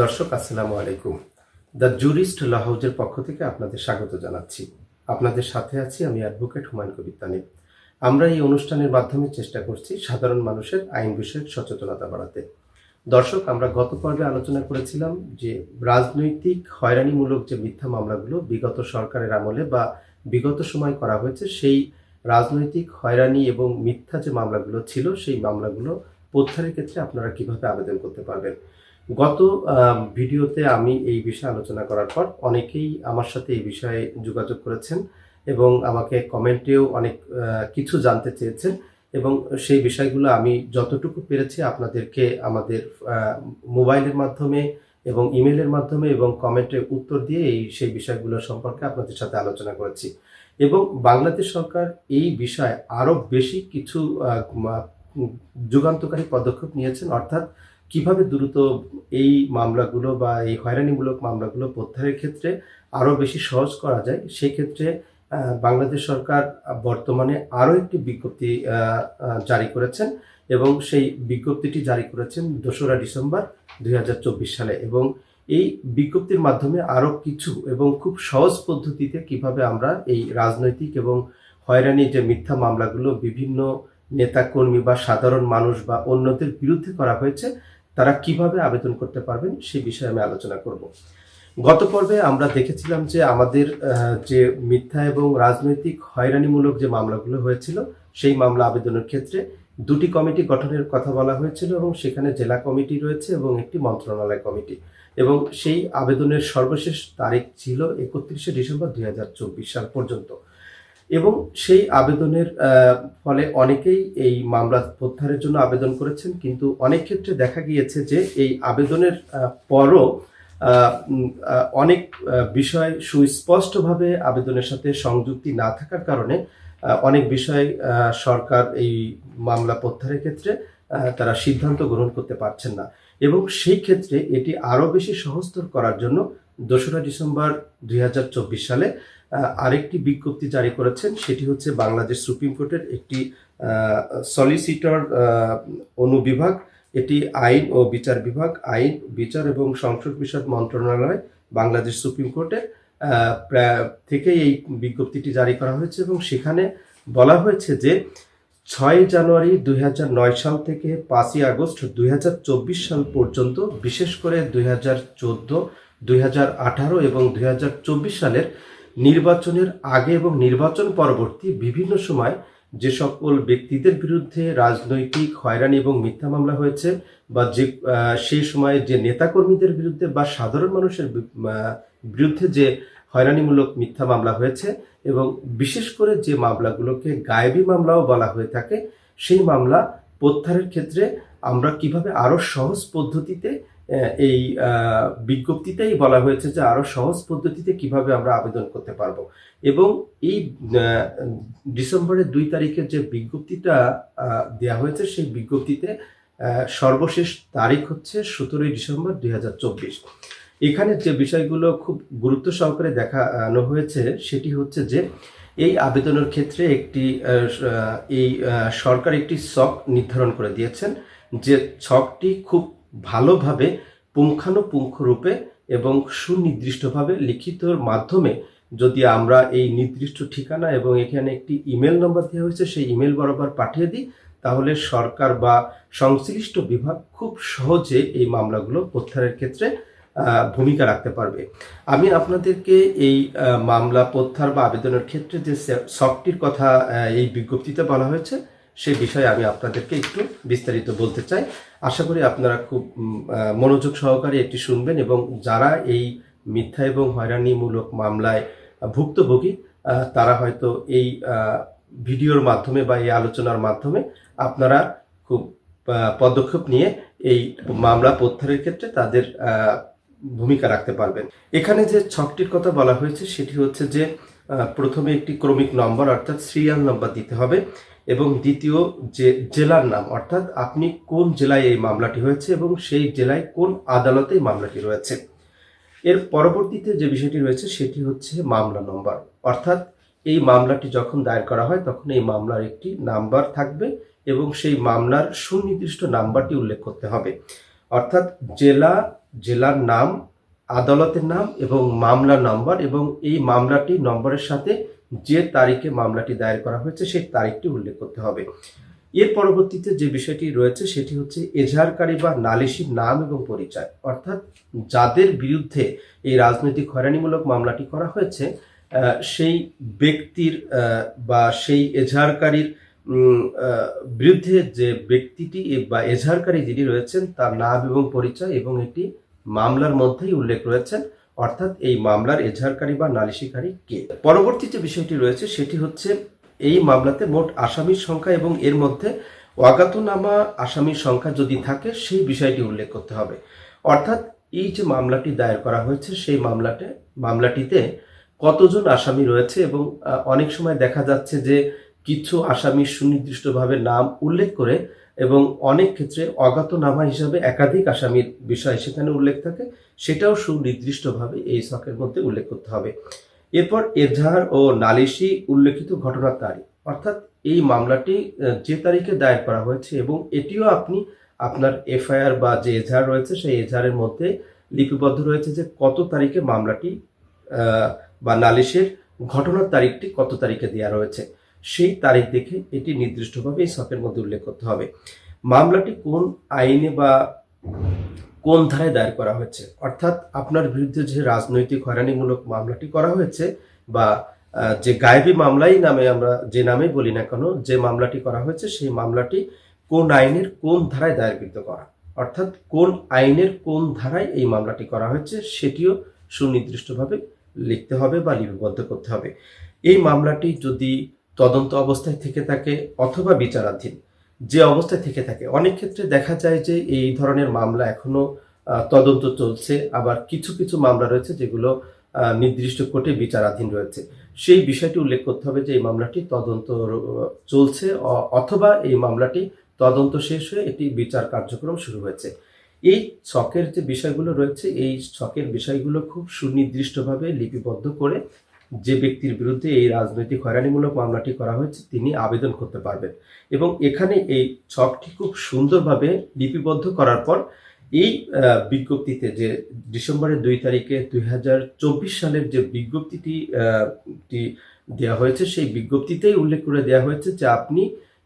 দর্শক, আসসালামু আলাইকুম। দ্য জুরিস্ট ল হাউজের পক্ষ থেকে আপনাদের স্বাগত জানাচ্ছি। আপনাদের সাথে আছি আমি অ্যাডভোকেট হুমায়ুন কবির তানিম আমরা এই অনুষ্ঠানের মাধ্যমে চেষ্টা করছি সাধারণ মানুষের আইন বিষয়ক সচেতনতা বাড়াতে। দর্শক, আমরা গত পর্বে আলোচনা করেছিলাম যে রাজনৈতিক হয়রানিমূলক যে মিথ্যা মামলাগুলো বিগত সরকারের আমলে বা বিগত সময় করা হয়েছে, সেই রাজনৈতিক হয়রানি এবং মিথ্যা যে মামলাগুলো ছিল, সেই মামলাগুলো প্রত্যাহারের ক্ষেত্রে আপনারা কীভাবে আবেদন করতে পারবেন? গত ভিডিওতে আমি এই বিষয়ে আলোচনা করার পর অনেকেই আমার সাথে এই বিষয়ে যোগাযোগ করেছেন এবং আমাকে কমেন্টেও অনেক কিছু জানতে চেয়েছেন এবং সেই বিষয়গুলো আমি যতটুকু পেরেছি আপনাদেরকে আমাদের মোবাইলের মাধ্যমে এবং ইমেলের মাধ্যমে এবং কমেন্টে উত্তর দিয়ে এই সেই বিষয়গুলো সম্পর্কে আপনাদের সাথে আলোচনা করেছি। এবং বাংলাদেশ সরকার এই বিষয়ে আরও বেশি কিছু যুগান্তকারী পদক্ষেপ নিয়েছেন, অর্থাৎ কীভাবে দ্রুত এই মামলাগুলো বা এই হয়রানিমূলক মামলাগুলো প্রত্যাহারের ক্ষেত্রে আরও বেশি সহজ করা যায় সেই ক্ষেত্রে বাংলাদেশ সরকার বর্তমানে আরও একটি বিজ্ঞপ্তি জারি করেছেন এবং সেই বিজ্ঞপ্তিটি জারি করেছেন দোসরা ডিসেম্বর দুই হাজার চব্বিশ সালে এবং এই বিজ্ঞপ্তির মাধ্যমে আরও কিছু এবং খুব সহজ পদ্ধতিতে কীভাবে আমরা এই রাজনৈতিক এবং হয়রানি যে মিথ্যা মামলাগুলো বিভিন্ন নেতাকর্মী বা সাধারণ মানুষ বা অন্যদের বিরুদ্ধে করা হয়েছে তারা কীভাবে আবেদন করতে পারবেন সে বিষয়ে আমি আলোচনা করব। গত পর্বে আমরা দেখেছিলাম যে আমাদের যে মিথ্যা এবং রাজনৈতিক হয়রানিমূলক যে মামলাগুলো হয়েছিল, সেই মামলা আবেদনের ক্ষেত্রে দুটি কমিটি গঠনের কথা বলা হয়েছিল এবং সেখানে জেলা কমিটি রয়েছে এবং একটি মন্ত্রণালয় কমিটি। এবং সেই আবেদনের সর্বশেষ তারিখ ছিল একত্রিশে ডিসেম্বর দুই হাজার চব্বিশ সাল পর্যন্ত। এবং সেই আবেদনের ফলে অনেকেই এই মামলা প্রত্যাহারের জন্য আবেদন করেছেন। কিন্তু অনেক ক্ষেত্রে দেখা গিয়েছে যে এই আবেদনের পরও অনেক বিষয় সুস্পষ্টভাবে আবেদনের সাথে সংযুক্তি না থাকার কারণে অনেক বিষয় সরকার এই মামলা প্রত্যাহারের ক্ষেত্রে তারা সিদ্ধান্ত গ্রহণ করতে পারছেন না। এবং সেই ক্ষেত্রে এটি আরও বেশি সহজতর করার জন্য দোসরা ডিসেম্বর দুই হাজার চব্বিশ সালে আরেকটি বিজ্ঞপ্তি জারি করেছেন, সেটি হচ্ছে বাংলাদেশ সুপ্রিম কোর্টের একটি সলিসিটর অনুবিভাগ। এটি আইন ও বিচার বিভাগ, আইন, বিচার এবং সংসদ বিষয়ক মন্ত্রণালয় বাংলাদেশ সুপ্রিম কোর্টের থেকে এই বিজ্ঞপ্তিটি জারি করা হয়েছে এবং সেখানে বলা হয়েছে যে ছয় জানুয়ারি দুই হাজার নয় সাল থেকে পাঁচই আগস্ট দুই হাজার চব্বিশ সাল পর্যন্ত, বিশেষ করে দুই হাজার চোদ্দ, দুই এবং দুই হাজার চব্বিশ সালের নির্বাচনের আগে এবং নির্বাচন পরবর্তী বিভিন্ন সময় যে সকল ব্যক্তিদের বিরুদ্ধে রাজনৈতিক হয়রানি এবং মিথ্যা মামলা হয়েছে বা যে সেই সময়ে যে নেতাকর্মীদের বিরুদ্ধে বা সাধারণ মানুষের বিরুদ্ধে যে হয়রানিমূলক মিথ্যা মামলা হয়েছে এবং বিশেষ করে যে মামলাগুলোকে গায়েবী মামলাও বলা হয়ে থাকে, সেই মামলা প্রত্যাহারের ক্ষেত্রে আমরা কীভাবে আরও সহজ পদ্ধতিতে এই বিজ্ঞপ্তিতেই বলা হয়েছে যে আরও সহজ পদ্ধতিতে কীভাবে আমরা আবেদন করতে পারব। এবং এই ডিসেম্বরের দুই তারিখের যে বিজ্ঞপ্তিটা দেওয়া হয়েছে, সেই বিজ্ঞপ্তিতে সর্বশেষ তারিখ হচ্ছে সতেরোই ডিসেম্বর দুই হাজার চব্বিশ। এখানে যে বিষয়গুলো খুব গুরুত্ব সহকারে দেখানো হয়েছে, সেটি হচ্ছে যে এই আবেদনের ক্ষেত্রে একটি এই সরকার একটি ছক নির্ধারণ করে দিয়েছেন, যে ছকটি খুব ভালোভাবে পুঙ্খানুপুঙ্খ রূপে এবং সুনির্দিষ্টভাবে লিখিতর মাধ্যমে যদি আমরা এই নির্দিষ্ট ঠিকানা এবং এখানে একটি ইমেল নম্বর দেওয়া হয়েছে, সেই ইমেল বরাবর পাঠিয়ে দিই, তাহলে সরকার বা সংশ্লিষ্ট বিভাগ খুব সহজে এই মামলাগুলো প্রত্যাহারের ক্ষেত্রে ভূমিকা রাখতে পারবে। আমি আপনাদেরকে এই মামলা প্রত্যাহার বা আবেদনের ক্ষেত্রে যে সফটটির কথা এই বিজ্ঞপ্তিতে বলা হয়েছে সেই বিষয়ে আমি আপনাদেরকে একটু বিস্তারিত বলতে চাই। আশা করি আপনারা খুব মনোযোগ সহকারে এটি শুনবেন এবং যারা এই মিথ্যা এবং হয়রানিমূলক মামলায় ভুক্তভোগী তারা হয়তো এই ভিডিওর মাধ্যমে বা এই আলোচনার মাধ্যমে আপনারা খুব পদক্ষেপ নিয়ে এই মামলা প্রত্যাহারের ক্ষেত্রে তাদের ভূমিকা রাখতে পারবেন। এখানে যে ছকটির কথা বলা হয়েছে সেটি হচ্ছে যে প্রথমে একটি ক্রমিক নম্বর অর্থাৎ সিরিয়াল নম্বর দিতে হবে। এবং দ্বিতীয় যে জেলার নাম, অর্থাৎ আপনি কোন জেলায় এই মামলাটি হয়েছে এবং সেই জেলায় কোন আদালতে মামলাটি রয়েছে। এর পরবর্তীতে যে বিষয়টি রয়েছে সেটি হচ্ছে মামলা নম্বর। অর্থাৎ এই মামলাটি যখন দায়ের করা হয় তখন এই মামলার একটি নাম্বার থাকবে এবং সেই মামলার সুনির্দিষ্ট নাম্বারটি উল্লেখ করতে হবে। অর্থাৎ জেলা, জেলার নাম, আদালতের নাম এবং মামলা নম্বর এবং এই মামলাটি নম্বরের সাথে যে তারিখে মামলাটি দায়ের করা হয়েছে সেই তারিখটি উল্লেখ করতে হবে। এর পরবর্তীতে যে বিষয়টি রয়েছে সেটি হচ্ছে এজাহারকারী বা নালিশির নাম এবং পরিচয়। অর্থাৎ যাদের বিরুদ্ধে এই রাজনৈতিক হয়রানিমূলক মামলাটি করা হয়েছে সেই ব্যক্তির বা সেই এজাহারকারীর বিরুদ্ধে যে ব্যক্তিটি বা এজাহারকারী যিনি রয়েছেন, তার নাম এবং পরিচয় এবং এটি মামলার মধ্যেই উল্লেখ রয়েছেন অর্থাৎ এই মামলার এজাহারকারী বা নালিশিকারী কে? পরবর্তী যে বিষয়টি রয়েছে, সেটি হচ্ছে এই মামলাতে মোট আসামির সংখ্যা এবং এর মধ্যে অজ্ঞাতনামা আসামির সংখ্যা যদি থাকে, সেই বিষয়টি উল্লেখ করতে হবে। অর্থাৎ এই যে মামলাটি দায়ের করা হয়েছে, সেই মামলাতে, মামলাটিতে কতজন আসামি রয়েছে এবং অনেক সময় দেখা যাচ্ছে যে কিছু আসামি সুনির্দিষ্টভাবে নাম উল্লেখ করে এবং অনেক ক্ষেত্রে অজ্ঞাতনামা হিসাবে একাধিক আসামির বিষয় সেখানে উল্লেখ থাকে, সেটাও সুনির্দিষ্টভাবে এই ছকের মধ্যে উল্লেখ করতে হবে। এরপর এজাহার ও নালিশি উল্লেখিত ঘটনার তারিখ। অর্থাৎ এই মামলাটি যে তারিখে দায়ের করা হয়েছে এবং এটিও আপনি আপনার এফআইআর বা যে এজাহার রয়েছে, সেই এজাহারের মধ্যে লিপিবদ্ধ রয়েছে যে কত তারিখে মামলাটি বা নালিশের ঘটনার তারিখটি কত তারিখে দেওয়া রয়েছে। সেই তারিখ দেখে এটি নির্দিষ্টভাবে এই ছকের মধ্যে উল্লেখ করতে হবে। মামলাটি কোন আইনে বা কোন ধারায় দায়ের করা হয়েছে? অর্থাৎ আপনার বিরুদ্ধে যে রাজনৈতিক হয়রানিমূলক মামলাটি করা হয়েছে বা যে গায়েবী মামলাই নামে আমরা যে নামে বলি না কেন, যে মামলাটি করা হয়েছে সেই মামলাটি কোন আইনের কোন ধারায় দায়েরকৃত করা? অর্থাৎ কোন আইনের কোন ধারায় এই মামলাটি করা হয়েছে সেটিও সুনির্দিষ্টভাবে লিখতে হবে বা লিপিবদ্ধ করতে হবে। এই মামলাটি যদি তদন্ত অবস্থায় থেকে থাকে অথবা বিচারাধীন। যে অবস্থায় থেকে থাকে, অনেক ক্ষেত্রে দেখা যায় যে এই ধরনের মামলা এখনও তদন্ত চলছে। আবার কিছু কিছু মামলা রয়েছে যেগুলো নির্দিষ্ট কোর্টে বিচারাধীন রয়েছে। সেই বিষয়টি উল্লেখ করতে হবে যে এই মামলাটি তদন্ত চলছে অথবা এই মামলাটি তদন্ত শেষ হয়ে এটি বিচার কার্যক্রম শুরু হয়েছে। এই ছকের যে বিষয়গুলো রয়েছে, এই ছকের বিষয়গুলো খুব সুনির্দিষ্টভাবে লিপিবদ্ধ করে যে ব্যক্তির বিরুদ্ধে এই রাজনৈতিক হয়রানিমূলক মামলাটি করা হয়েছে, তিনি আবেদন করতে পারবেন। এবং এখানে এই ছকটি খুব সুন্দরভাবে লিপিবদ্ধ করার পর এই বিজ্ঞপ্তিতে যে ডিসেম্বরের দুই তারিখে দুই হাজার চব্বিশ সালের যে বিজ্ঞপ্তিটি দেওয়া হয়েছে, সেই বিজ্ঞপ্তিতেই উল্লেখ করে দেওয়া হয়েছে যে আপনি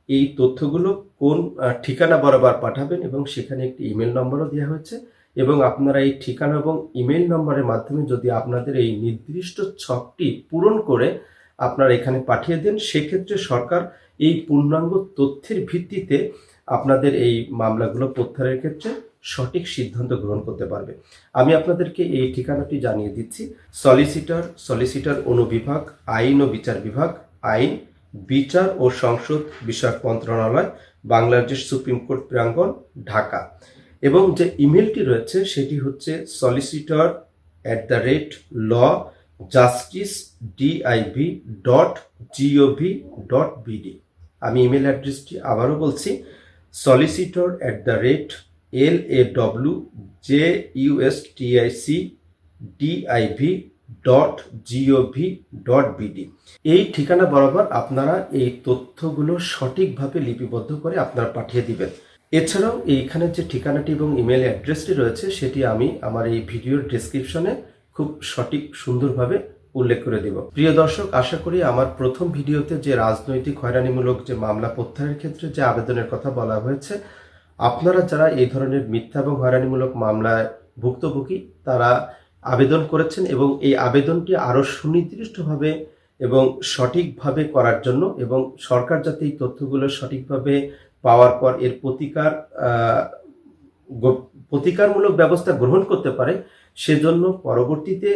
এই তথ্যগুলো কোন ঠিকানা বরাবর পাঠাবেন এবং সেখানে একটি ইমেল নম্বরও দেওয়া হয়েছে। এবং আপনারা এই ঠিকানা এবং ইমেল নম্বরের মাধ্যমে যদি আপনাদের এই নির্দিষ্ট ছকটি পূরণ করে আপনারা এখানে পাঠিয়ে দেন, সেক্ষেত্রে সরকার এই পূর্ণাঙ্গ তথ্যের ভিত্তিতে আপনাদের এই মামলাগুলো প্রত্যাহারের ক্ষেত্রে সঠিক সিদ্ধান্ত গ্রহণ করতে পারবে। আমি আপনাদেরকে এই ঠিকানাটি জানিয়ে দিচ্ছি। সলিসিটর সলিসিটর অনুবিভাগ, আইন ও বিচার বিভাগ, আইন, বিচার ও সংসদ বিষয়ক মন্ত্রণালয়, বাংলাদেশ সুপ্রিম কোর্ট প্রাঙ্গণ, ঢাকা। এবং যে ইমেলটি রয়েছে সেটি হচ্ছে solicitor at the rate law justice DIV dot GOV dot BD আমি ইমেল অ্যাড্রেসটি আবারও বলছি solicitor at the rate L A W J US TIC DIV dot GOV dot BD এই ঠিকানা বরাবর আপনারা এই তথ্যগুলো সঠিকভাবে লিপিবদ্ধ করে আপনারা পাঠিয়ে দিবেন। এছাড়াও এইখানে যে ঠিকানাটি এবং ইমেল অ্যাড্রেসটি রয়েছে, সেটি আমি আমার এই ভিডিওর ডেসক্রিপশনে খুব সঠিক, সুন্দরভাবে উল্লেখ করে দিব। প্রিয় দর্শক, আশা করি আমার প্রথম ভিডিওতে যে রাজনৈতিক হয়রানিমূলক যে মামলা প্রত্যাহারের ক্ষেত্রে যে আবেদনের কথা বলা হয়েছে, আপনারা যারা এই ধরনের মিথ্যা এবং হয়রানিমূলক মামলায় ভুক্তভোগী, তারা আবেদন করেছেন এবং এই আবেদনটি আরও সুনির্দিষ্টভাবে এবং সঠিকভাবে করার জন্য এবং সরকার যাতে এই তথ্যগুলো সঠিকভাবে পাওয়ার পর এর প্রতিকার প্রতিকারমূলক ব্যবস্থা গ্রহণ করতে পারে, সেজন্য পরবর্তীতে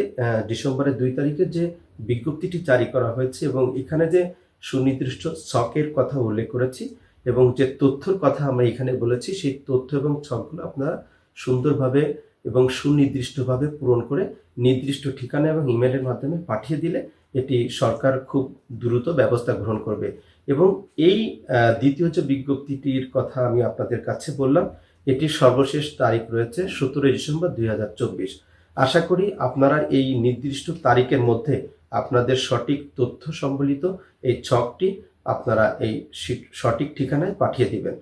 ডিসেম্বরের দুই তারিখে যে বিজ্ঞপ্তিটি জারি করা হয়েছে এবং এখানে যে সুনির্দিষ্ট ছকের কথা উল্লেখ করেছি এবং যে তথ্যর কথা আমরা এখানে বলেছি, সেই তথ্য এবং ছকগুলো আপনারা সুন্দরভাবে এবং সুনির্দিষ্টভাবে পূরণ করে নির্দিষ্ট ঠিকানা এবং ইমেলের মাধ্যমে পাঠিয়ে দিলে এটি সরকার খুব দ্রুত ব্যবস্থা গ্রহণ করবে। এবং এই দ্বিতীয় যে বিজ্ঞপ্তিটির কথা আমি আপনাদের কাছে বললাম, এটির সর্বশেষ তারিখ রয়েছে সতেরোই ডিসেম্বর দুই হাজার চব্বিশ। আশা করি আপনারা এই নির্দিষ্ট তারিখের মধ্যে আপনাদের সঠিক তথ্য সম্বলিত এই ছকটি আপনারা এই সঠিক ঠিকানায় পাঠিয়ে দিবেন।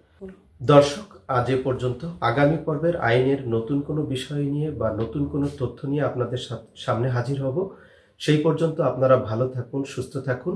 দর্শক, আজ এ পর্যন্ত। আগামী পর্বের আইনের নতুন কোনো বিষয় নিয়ে বা নতুন কোনো তথ্য নিয়ে আপনাদের সামনে হাজির হব। সেই পর্যন্ত আপনারা ভালো থাকুন, সুস্থ থাকুন।